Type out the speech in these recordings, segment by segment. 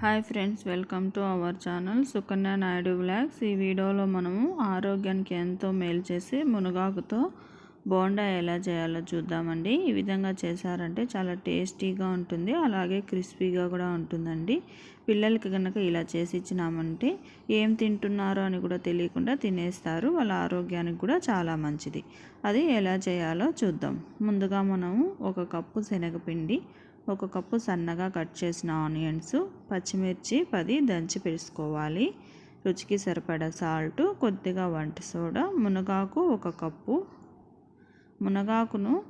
Hi friends welcome to our channel Sukanya Naidu blogs ఈ వీడియోలో మనము ఆరోగ్యానికి ఎంతో మేలు చేసి మునగాకుతో బోండా ఎలా చేయాలో చూద్దామండి. ఈ విధంగా చేశారంటే చాలా టేస్టీగా ఉంటుంది అలాగే క్రిస్పీగా కూడా ఉంటుందండి. పిల్లలకి కనుక ఇలా చేసి ఇచ్చినామంటే ఏం తింటున్నారో అని కూడా తెలియకుండా తినేస్తారు వాళ్ళ ఆరోగ్యానికి కూడా చాలా మంచిది. అది ఎలా చేయాలో చూద్దాం. ముందుగా మనము ఒక కప్పు శనగపిండి ఒక కప్పు సన్నగా కట్ చేసిన ఆనియన్స్ పచ్చిమిర్చి పది దంచి పెట్టుకోవాలి రుచికి సరిపడా సాల్ట్ కొద్దిగా వంట సోడా మునగాకు ఒక కప్పు. మునగాకును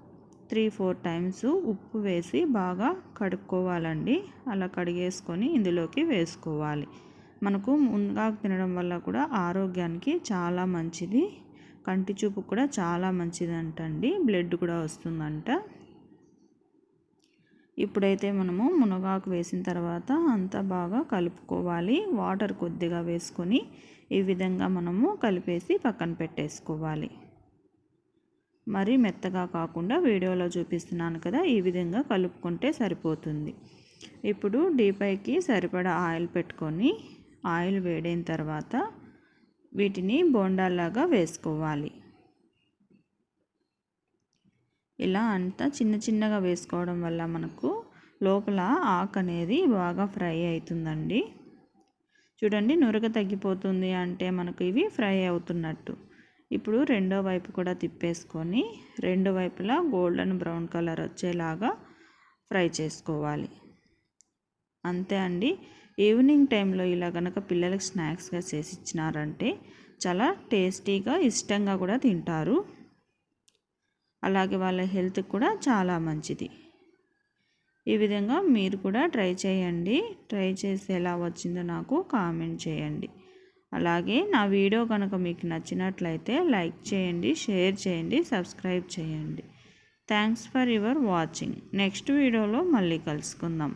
త్రీ ఫోర్ టైమ్స్ ఉప్పు వేసి బాగా కడుక్కోవాలండి. అలా కడిగేసుకొని ఇందులోకి వేసుకోవాలి. మనకు మునగాకు తినడం వల్ల కూడా ఆరోగ్యానికి చాలా మంచిది. కంటి చూపు కూడా చాలా మంచిదంటండి. బ్లడ్ కూడా వస్తుందంట. ఇప్పుడైతే మనము మునగాకు వేసిన తర్వాత అంతా బాగా కలుపుకోవాలి. వాటర్ కొద్దిగా వేసుకొని ఈ విధంగా మనము కలిపేసి పక్కన పెట్టేసుకోవాలి. మరి మెత్తగా కాకుండా వీడియోలో చూపిస్తున్నాను కదా ఈ విధంగా కలుపుకుంటే సరిపోతుంది. ఇప్పుడు డీపైకి సరిపడా ఆయిల్ పెట్టుకొని ఆయిల్ వేడైన తర్వాత వీటిని బోండాల్లాగా వేసుకోవాలి. ఇలా అంతా చిన్న చిన్నగా వేసుకోవడం వల్ల మనకు లోపల ఆకు అనేది బాగా ఫ్రై అవుతుందండి చూడండి నురగ తగ్గిపోతుంది అంటే మనకు ఇవి ఫ్రై అవుతున్నట్టు. ఇప్పుడు రెండో వైపు కూడా తిప్పేసుకొని రెండు వైపులా గోల్డెన్ బ్రౌన్ కలర్ వచ్చేలాగా ఫ్రై చేసుకోవాలి. అంతే అండి. ఈవినింగ్ టైంలో ఇలా కనుక పిల్లలకి స్నాక్స్గా చేసి ఇచ్చినారంటే చాలా టేస్టీగా ఇష్టంగా కూడా తింటారు. అలాగే వాళ్ళ హెల్త్ కూడా చాలా మంచిది. ఈ విధంగా మీరు కూడా ట్రై చేయండి. ట్రై చేసి ఎలా వచ్చిందో నాకు కామెంట్ చేయండి. అలాగే నా వీడియో కనుక మీకు నచ్చినట్లయితే లైక్ చేయండి షేర్ చేయండి సబ్స్క్రైబ్ చేయండి. Thanks for your watching. Next వీడియోలో మళ్ళీ కలుసుకుందాం.